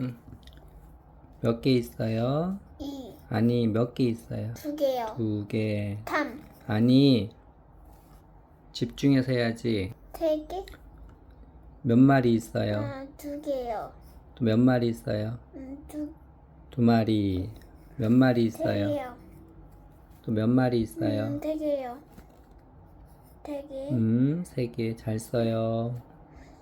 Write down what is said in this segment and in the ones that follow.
응. 몇 개 있어요? 이, 아니, 몇 개 있어요? 두 개요. 두 개. 삼, 아니, 집중해서 해야지. 세 개? 몇 마리 있어요? 아, 두 개요. 또 몇 마리 있어요? 음, 두, 두 마리. 몇 마리 세 있어요? 개요. 또 몇 마리 있어요? 음, 세 개요. 세 개, 음, 세 개. 잘 써요.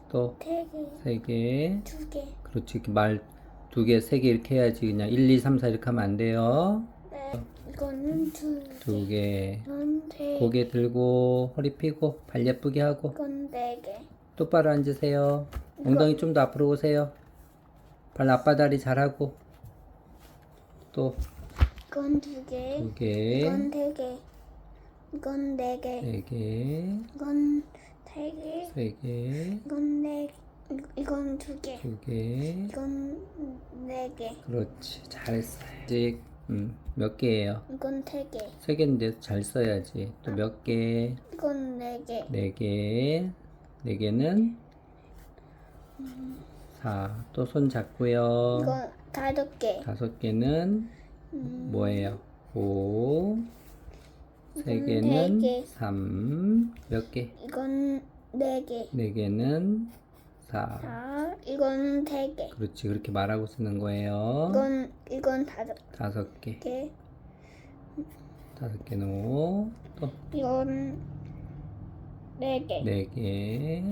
또, 세 개, 세 개. 두 개. 그렇지. 이렇게 말두 개, 세 개 이렇게 해야지. 그냥 1, 2, 3, 4 이렇게 하면 안 돼요. 네, 이거는 두 개. 두 개. 이건 세 고개 들고, 허리 펴고, 발 예쁘게 하고. 이건 네 개. 똑바로 앉으세요. 엉덩이 좀 더 앞으로 오세요. 발 앞바다리 잘하고. 또, 이건 두 개. 두 개. 이건 세 개. 이건 네 개. 네 개. 이건 세 개. 세 개. 이건 네 이건 두 개. 두 개. 이건 네 개. 그렇지. 잘했어요. 아직, 음, 몇 개예요? 이건 세 개. 세 개인데 잘 써야지. 또 몇 개? 이건 네 개. 네 개. 네 개는 사. 또 손 잡고요. 이건 다섯 개. 다섯 개는 음, 뭐예요? 오. 세 이건 개는 네 개. 삼. 몇 개? 이건 네 개. 네 개는 사. 자, 이건 세 개. 그렇지. 그렇게 말하고 쓰는 거예요. 이건 이건 다섯 다섯 개. 개. 다섯 개는 오. 또 이건 네 개. 네 개.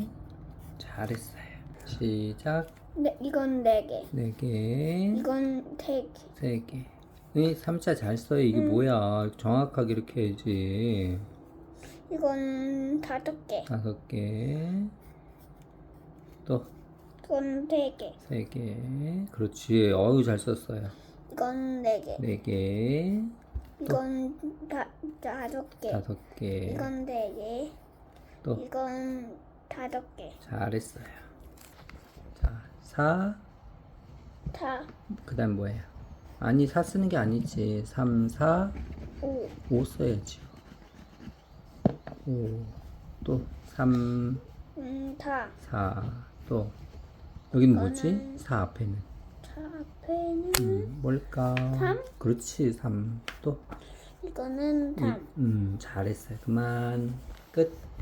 잘했어요. 시작. 네, 이건 네 개. 네 개. 이건 세 개. 세 개. 이 삼자 잘 써요. 이게 음. 뭐야? 정확하게 이렇게 해야지. 이건 다섯 개. 다섯 개. 또 이건 세 개. 세 개. 그렇지. 어유 잘 썼어요. 이건 네 개. 네 개. 이건 다 다섯 개. 다섯 개. 이건 네 개. 또 이건 다섯 개. 잘했어요. 자, 사. 다 그다음 뭐예요? 아니, 사 쓰는 게 아니지. 삼, 사, 오. 오 써야지. 오. 또 삼, 음, 다. 사. 또 여긴 뭐지? 이거는- 사 앞에는 자, 앞에는 음, 뭘까? 삼? 그렇지, 삼. 또 이거는 이- 삼. 음, 잘했어요. 그만. 끝.